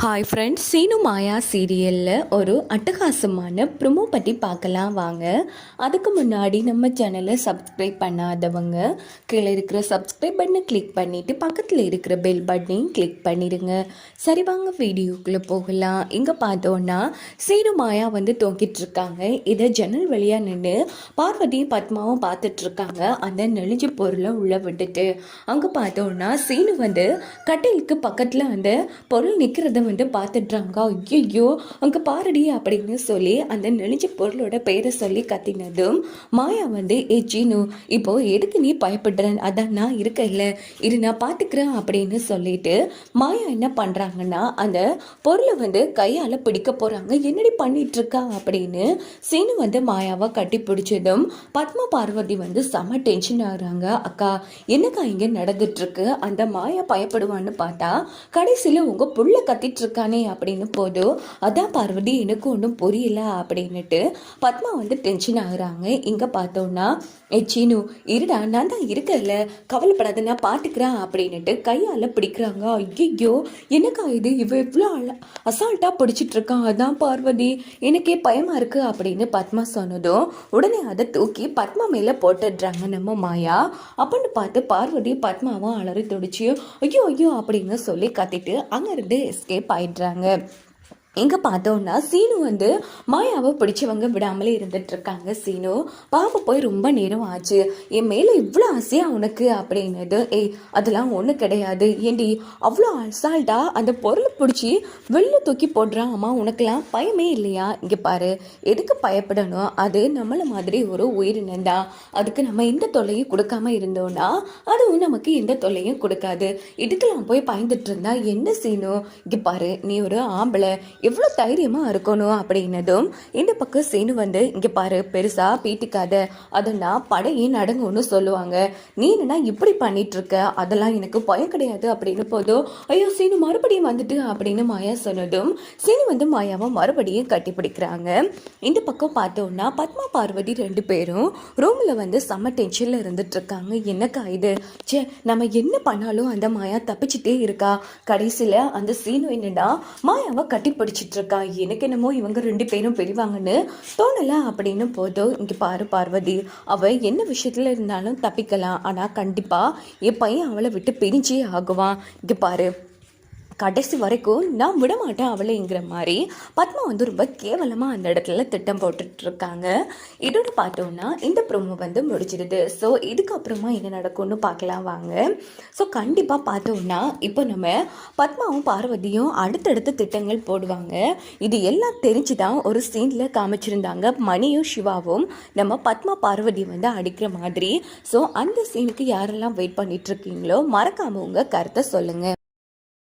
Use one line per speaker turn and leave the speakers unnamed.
Hi friends Seenu மாயா சீரியலில் ஒரு அட்டகாசமான ப்ரொமோ பற்றி பார்க்கலாம் வாங்க. அதுக்கு முன்னாடி நம்ம சேனலை சப்ஸ்கிரைப் பண்ணாதவங்க கீழே இருக்கிற சப்ஸ்கிரைப் பட்டனை கிளிக் பண்ணிவிட்டு பக்கத்தில் இருக்கிற பெல் பட்டனையும் கிளிக் பண்ணிடுங்க. சரி வாங்க வீடியோக்குள்ளே போகலாம். இங்கே பார்த்தோன்னா சீனு மாயா வந்து தூங்கிட்டுருக்காங்க இதை ஜன்னல் வழியாக நின்று பார்வதியும் பத்மாவும் பார்த்துட்ருக்காங்க அந்த நெளிஞ்ச பொருளை உள்ளே விட்டுட்டு. அங்கே பார்த்தோன்னா சீனு வந்து கட்டிலுக்கு பக்கத்தில் அந்த பொருள் நிற்கிறத வந்து பார்த்துட்றாங்க. ஐயோ அங்கே பாருடி அப்படின்னு சொல்லி அந்த நெளிஞ்ச பொருளோட பெயரை சொல்லி கத்தினதும் மாயா வந்து ஏ ஜீனு இப்போ எதுக்கு நீ பயப்படுறேன் அதான் நான் இருக்கல இரு நான் பார்த்துக்கிறேன் அப்படின்னு சொல்லிட்டு மாயா என்ன பண்ணுறாங்கன்னா அந்த பொருளை வந்து கையால் பிடிக்க போகிறாங்க என்னடி பண்ணிட்டு இருக்கா அப்படின்னு சீனு வந்து மாயாவை கட்டி பிடிச்சதும் பத்மா பார்வதி வந்து செம டென்ஷன் ஆகுறாங்க. அக்கா என்னக்கா இங்கே நடந்துட்டு இருக்கு அந்த மாயா பயப்படுவான்னு பார்த்தா கடைசியில் உங்கள் புள்ள கத்தி இருக்கானே அப்படின்னு போதும் அதான் பார்வதி எனக்கு ஒன்றும் புரியல அப்படின்னுட்டு பத்மா வந்து டென்ஷன் ஆகுறாங்க. இங்கே பார்த்தோன்னா ஏ சீனு இருடா நான் தான் இருக்கல கவலைப்படாத நான் பார்த்துக்கிறேன் அப்படின்னுட்டு கையால் பிடிக்கிறாங்க. ஐயோ எனக்கா இது? இவ இவ்வளோ அசால்ட்டாக பிடிச்சிட்டு இருக்கான் அதான் பார்வதி எனக்கே பயமாக இருக்கு அப்படின்னு பத்மா சொன்னதும் உடனே அதை தூக்கி பத்மா மேலே போட்டுடுறாங்க. நம்ம மாயா அப்படின்னு பார்த்து பார்வதி பத்மாவும் அலறி துடிச்சு ஐயோ ஐயோ அப்படின்னு சொல்லி கத்திட்டு அங்கேருந்து எஸ்கேப் பயின்றாங்க எங்கே பார்த்தோன்னா சீனு வந்து மாயாவை பிடிச்சவங்க விடாமலே இருந்துட்டு இருக்காங்க சீனு. பாப்பா போய் ரொம்ப நேரம் ஆச்சு. என் மேலே இவ்வளோ ஆசையா உனக்கு அப்படின்னது. ஏய் அதெல்லாம் ஒன்றும் கிடையாது. ஏண்டி அவ்வளோ அசால்ட்டா அந்த பொருளை பிடிச்சி வெளில தூக்கி போடுறான் அம்மா உனக்கெல்லாம் பயமே இல்லையா? இங்கே பாரு எதுக்கு பயப்படணும்? அது நம்மளை மாதிரி ஒரு உயிரினம் தான் அதுக்கு நம்ம எந்த தொல்லையும் கொடுக்காம இருந்தோம்னா அதுவும் நமக்கு எந்த தொல்லையும் கொடுக்காது. இதுக்கெல்லாம் போய் பயந்துட்டு இருந்தா என்ன சீனு? இங்கே பாரு நீ ஒரு ஆம்பளை. எவ்வளோ தைரியமாக இருக்கணும் அப்படின்னதும் இந்த பக்கம் சீனு வந்து இங்கே பாரு பெருசாக பீட்டிக்காத. அதெல்லாம் படையே நடங்கும்னு சொல்லுவாங்க. நீ என்னன்னா இப்படி பண்ணிட்டு இருக்க அதெல்லாம் எனக்கு பயம் கிடையாது. அப்படின்னு போதும் ஐயோ சீனு மறுபடியும் வந்துட்டு அப்படின்னு மாயா சொன்னதும் சீனு வந்து மாயாவை மறுபடியும் கட்டி பிடிக்கிறாங்க. இந்த பக்கம் பார்த்தோம்னா பத்மா பார்வதி ரெண்டு பேரும் ரூமில் வந்து செம்ம டென்ஷனில் இருந்துட்டு இருக்காங்க என்னக்கா இது? ச்சே நம்ம என்ன பண்ணாலும் அந்த மாயா தப்பிச்சிட்டே இருக்கா? கடைசியில் அந்த சீனு என்னன்னா மாயாவை கட்டி பிடிச்சிட்டு இருக்கா எனக்கு என்னமோ இவங்க ரெண்டு பேரும் பெரியவாங்கன்னு தோணல அப்படின்னு போதும் இங்கே பாரு பார்வதி அவ என்ன விஷயத்துல இருந்தாலும் தப்பிக்கலாம். ஆனால் கண்டிப்பாக என் பையன் அவளை விட்டு பிரிஞ்சே ஆகுவான். இங்கே பாரு. கடைசி வரைக்கும் நான் விடமாட்டேன் அவளைங்கிற மாதிரி பத்மா வந்து ரொம்ப கேவலமாக அந்த இடத்துல திட்டம் போட்டுட்ருக்காங்க. இதோட பார்த்தோம்னா இந்த ப்ரோமோ வந்து முடிச்சிடுது ஸோ இதுக்கப்புறமா என்ன நடக்கும்னு பார்க்கலாம் வாங்க. ஸோ கண்டிப்பாக பார்த்தோம்னா இப்போ நம்ம பத்மாவும் பார்வதியும் அடுத்தடுத்த திட்டங்கள் போடுவாங்க. இது எல்லாம் தெரிஞ்சு தான் ஒரு சீனில் காமிச்சிருந்தாங்க. மணியும் சிவாவும் நம்ம பத்மா பார்வதி வந்து அடிக்கிற மாதிரி. ஸோ அந்த சீனுக்கு யாரெல்லாம் வெயிட் பண்ணிட்டு இருக்கீங்களோ மறக்காம உங்கள் கருத்தை சொல்லுங்கள்